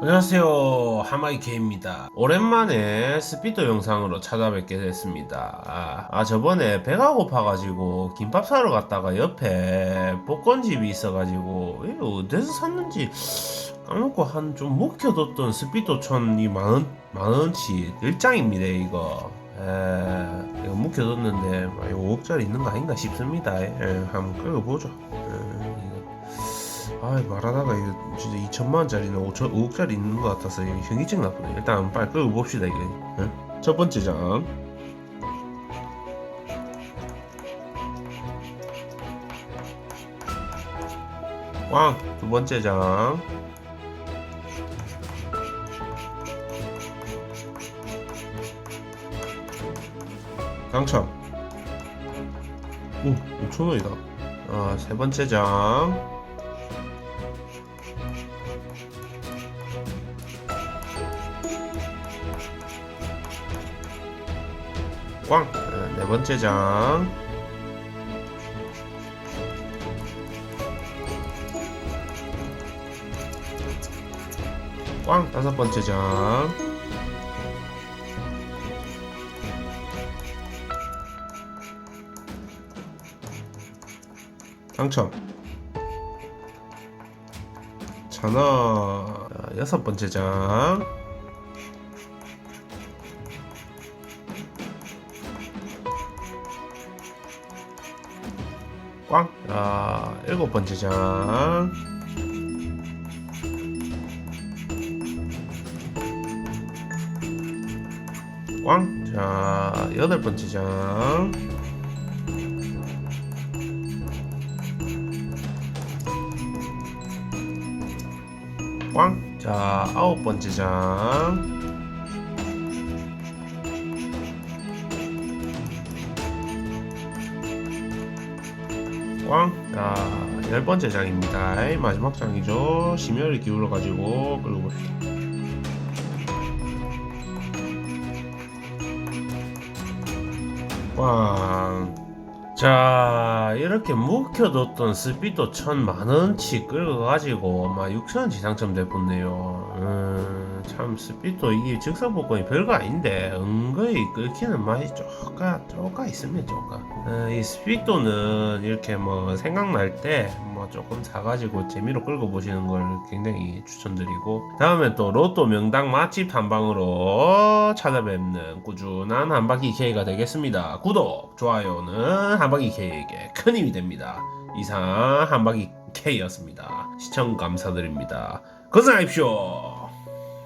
안녕하세요. 하마이케입니다. 오랜만에 스피드 영상으로 찾아뵙게 됐습니다. 아, 아, 저번에 배가 고파가지고 김밥 사러 갔다가 옆에 복권집이 있어가지고 이거 어디서 샀는지 까먹고 한 좀 묵혀뒀던 스피드촌이 만원, 만원치 1장입니다 이거. 에, 이거 묵혀뒀는데 아, 이거 5억짜리 있는 거 아닌가 싶습니다. 에, 한번 끌어보죠. 에, 이거 아 말하다가 이거 진짜 2천만 원짜리는 5천 5억짜리 있는 것 같아서 이거 현기증 나쁘네. 일단 빨리 끌고 봅시다 이게. 응? 첫 번째 장. 꽝. 두 번째 장. 당첨. 오, 5천 원이다. 아, 세 번째 장. 꽝! 어, 네 번째 장. 꽝! 다섯 번째 장. 당첨. 전화. 자, 여섯 번째 장. 꽝. 자, 일곱 번째 장. 꽝. 자, 여덟 번째 장. 꽝. 자, 아홉 번째 장. 꽝. 자, 열 번째 장입니다. 마지막 장이죠. 심혈을 기울여 가지고 끌고 봅시다. 꽝. 자, 이렇게 묵혀뒀던 스피드 천 만원치 끌어가지고, 막 6천원치 당첨됐군요. 음, 참, 스피드 이게 즉석복권이 별거 아닌데, 은거히 끌기는 맛이 쪼까, 쪼까 있습니다, 쪼까. 어, 이 스피드는 이렇게 뭐, 생각날 때, 뭐, 조금 사가지고 재미로 끌고 보시는 걸 굉장히 추천드리고, 다음에 또 로또 명당 맛집 탐방으로 찾아뵙는 꾸준한 한바퀴 K가 되겠습니다. 구독, 좋아요는 한바퀴 K에게 큰 힘이 됩니다. 이상 한바퀴 K였습니다. 시청 감사드립니다. 건강하십시오.